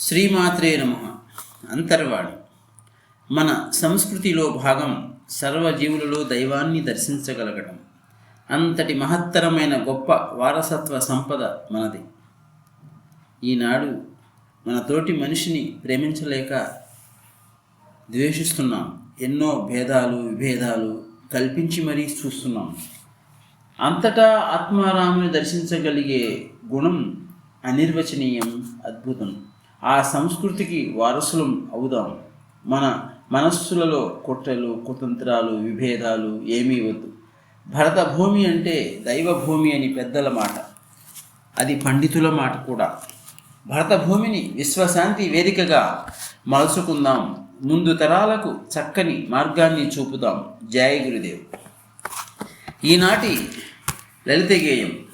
శ్రీమాత్రే నమ. అంతర్వాణి మన సంస్కృతిలో భాగం సర్వజీవులలో దైవాన్ని దర్శించగలగడం. అంతటి మహత్తరమైన గొప్ప వారసత్వ సంపద మనది. ఈనాడు మన తోటి మనిషిని ప్రేమించలేక ద్వేషిస్తున్నాం. ఎన్నో భేదాలు విభేదాలు కల్పించి మరీ చూస్తున్నాం. అంతటా ఆత్మారాముని దర్శించగలిగే గుణం అనిర్వచనీయం అద్భుతం. ఆ సంస్కృతికి వారసులం అవుదాం. మన మనస్సులలో కుట్రలు కుతంత్రాలు విభేదాలు ఏమీ వద్దు. భరత భూమి అంటే దైవ భూమి అని పెద్దల మాట. అది పండితుల మాట కూడా. భరత భూమిని విశ్వశాంతి వేదికగా మలుచుకుందాం. ముందు తరాలకు చక్కని మార్గాన్ని చూపుదాం. జయ గురుదేవ్. ఈనాటి లలిత గేయం.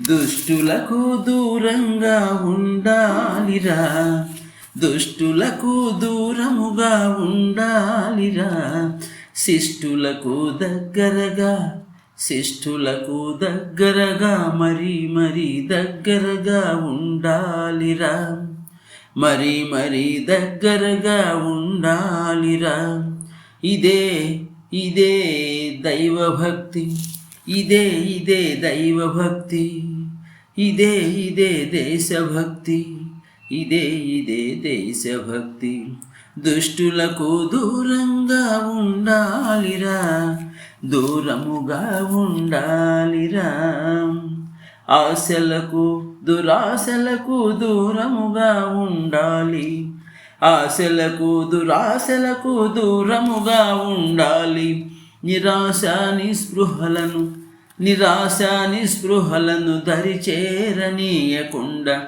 దుష్టులకు దూరంగా ఉండాలిరా. దుష్టులకు దూరముగా ఉండాలిరా. శిష్టులకు దగ్గరగా శిష్టులకు దగ్గరగా మరి మరి దగ్గరగా ఉండాలిరా. మరి మరి దగ్గరగా ఉండాలిరా. ఇదే ఇదే దైవభక్తి. ఇదే ఇదే దైవభక్తి ఇదే ఇదే దేశభక్తి ఇదే ఇదే దేశభక్తి. దుష్టులకు దూరంగా ఉండాలిరా దూరముగా ఉండాలిరా. ఆశలకు దురాశలకు దూరముగా ఉండాలి. ఆశలకు దురాశలకు దూరముగా ఉండాలి. నిరాశ నిస్పృహలను నిరాశ నిస్పృహలను దరిచేరనీయకుండా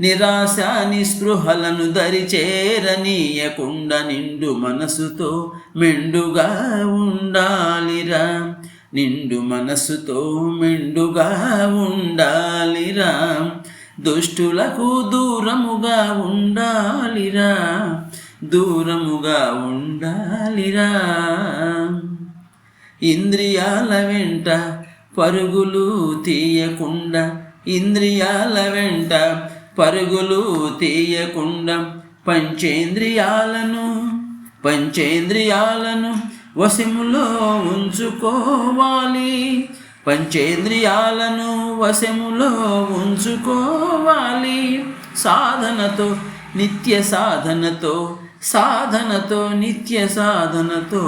నిరాశ నిస్పృహలను దరి చేరనీయకుండా నిండు మనసుతో మెండుగా ఉండాలిరా. నిండు మనసుతో మెండుగా ఉండాలిరా. దుష్టులకు దూరముగా ఉండాలిరా. దూరముగా ఉండాలిరా. ఇంద్రియాల వెంట పరుగులు తీయకుండా ఇంద్రియాల వెంట పరుగులు తీయకుండా పంచేంద్రియాలను పంచేంద్రియాలను వశములో ఉంచుకోవాలి. పంచేంద్రియాలను వశములో ఉంచుకోవాలి. సాధనతో నిత్య సాధనతో సాధనతో నిత్య సాధనతో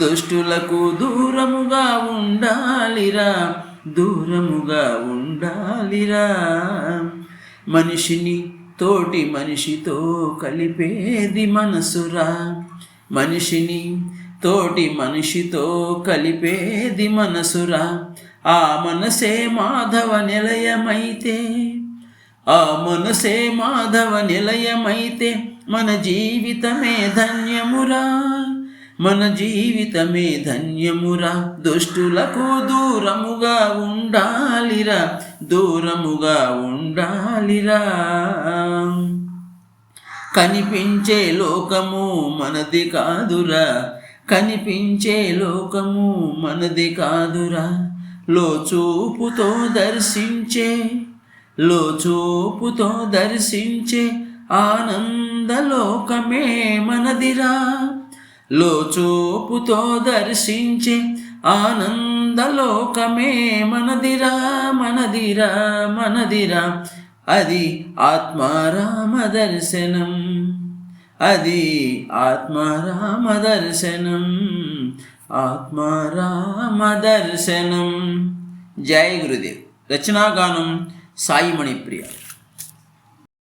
దుష్టులకు దూరముగా ఉండాలిరా దూరముగా ఉండాలిరా. మనిషిని తోటి మనిషితో కలిపేది మనసురా మనిషిని తోటి మనిషితో కలిపేది మనసురా. ఆ మనసే మాధవ నిలయమైతే ఆ మనసే మాధవ నిలయమైతే మన జీవితమే ధన్యమురా. మన జీవితమే ధన్యమురా. దుష్టులకు దూరముగా ఉండాలిరా. దూరముగా ఉండాలిరా. కనిపించే లోకము మనది కాదురా. కనిపించే లోకము మనది కాదురా. లోచూపుతో దర్శించే లోచూపుతో దర్శించే ఆనందలోకమే మనదిరా. లోచూపుతో దర్శించే ఆనందలోకమే మనదిరా మనదిరా మనదిరా. అది ఆత్మారామ దర్శనం. అది ఆత్మారామ దర్శనం. ఆత్మారామ దర్శనం. జయ గురుదేవ్. రచనాగానం సాయి మణిప్రియ.